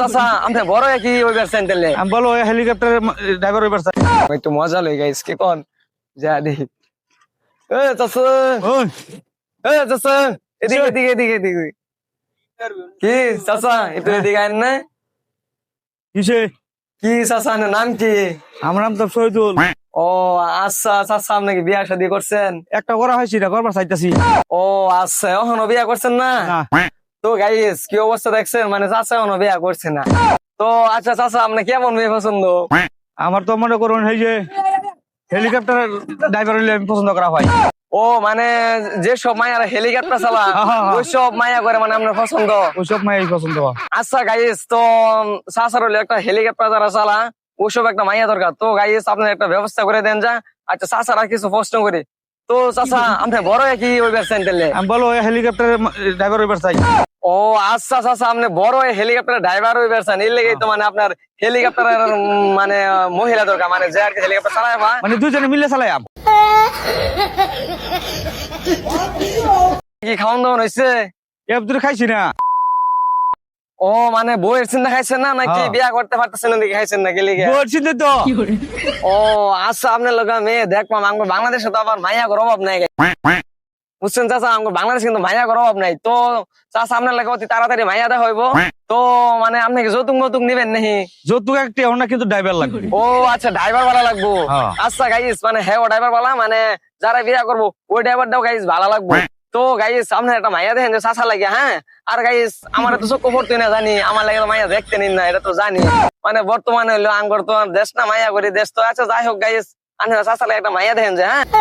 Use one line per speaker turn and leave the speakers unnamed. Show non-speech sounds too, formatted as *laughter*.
চাচা আপনি বড় কি ওই পারছেন তাহলে
আমি বলো হেলিকপ্টার ড্রাইভার
মজা লই গাইস কি কোন? যা দেখি এ চাচা। এ চাচা। এদিকে এদিকে এদিকে এদিকে। কি চাচা একটু এদিকে আইন না?
কিসে?
কি চাচা নাম কি?
আমার নাম তো শহীদুল
ও আচ্ছা চাচা আপনি কি বিয়া শাদী করছেন?
একটা করা হয়েছে এটা করবার চাইতেছি।
ও আচ্ছা এখনও বিয়া করছেন না। তো গাইস কি অবস্থা দেখছেন? মানে চাচা এখনও বিয়া করছে না। তো আচ্ছা চাচা আপনি কেমন মেয়ে পছন্দ?
আমার তো মনে করুন এই যে হেলিকপ্টার ড্রাইভার হইলে আমি পছন্দ করা ভাই
ও মানে যে সব মায়ার হেলিকপ্টার চালা *laughs*
হ্যাঁ, হ্যাঁ।
ওই সব মায়া করে মানে আপনার পছন্দ?
ওইসব মাই পছন্দ।
আচ্ছা গাইস তো চাচার হলে একটা হেলিকপ্টার যারা চালা ওইসব একটা মাইয়া দরকার। তো গাইস আপনার একটা ব্যবস্থা করে দেন যা। আচ্ছা চাচার আর কিছু প্রশ্ন করি। তো চাচা আপনি বড় কি ওই তাহলে
আমি বলো হেলিকপ্টার ড্রাইভার ওইবার চাই।
ও আচ্ছা চাচা আপনি বড় হেলিকপ্টার ড্রাইভার হয়ে পারছেন এর লেগেই তো মানে আপনার হেলিকপ্টারের মানে মহিলা দরকার। মানে যে আর কি হেলিকপ্টার চালায়
মানে দুজনে মিলে আম।
কি খাওয়ান দাওয়ান হয়েছে
এব দূরে খাইছি না।
ও মানে বইয়ের চিন্তা খাইছেন না? নাকি
হ্যাঁ।
বিয়া করতে পারতেছেন না দেখে খাইছেন নাকি লিগে
বলছি তো।
ও আচ্ছা আপনার লোক মেয়ে আমার বাংলাদেশে তো আবার মাইয়া অভাব নাই বুঝছেন চাচা? আমার বাংলাদেশে কিন্তু মাইয়া করার অভাব নাই। তো চাচা আপনার লাগে অতি তাড়াতাড়ি মাইয়া দেওয়া হইব। তো মানে আপনি যৌতুক মতুক নিবেন নাকি?
যৌতুক একটা ওনা কিন্তু ড্রাইভার লাগবে।
ও আচ্ছা ড্রাইভার বালা লাগবো।
হ্যাঁ।
আচ্ছা গাইস মানে হ্যাঁ ও ড্রাইভার বালা মানে যারা বিয়া করব ওই ড্রাইভারটাও গাইস ভালো লাগবো। তো গাইস আপনার একটা মাইয়া দেখেন চাচা লাগে হ্যাঁ? আর গাইস আমার তো চোখ পড়তে না জানি আমার লাগে মাইয়া দেখতে নিন না এটা তো জানি। মানে বর্তমানে হইল আঙ্গর তো দেশ না মাইয়া করি দেশ তো আছে যাই হোক গাইস আপনারা চাচা লাগে একটা মাইয়া দেখেন যে হ্যাঁ? *laughs*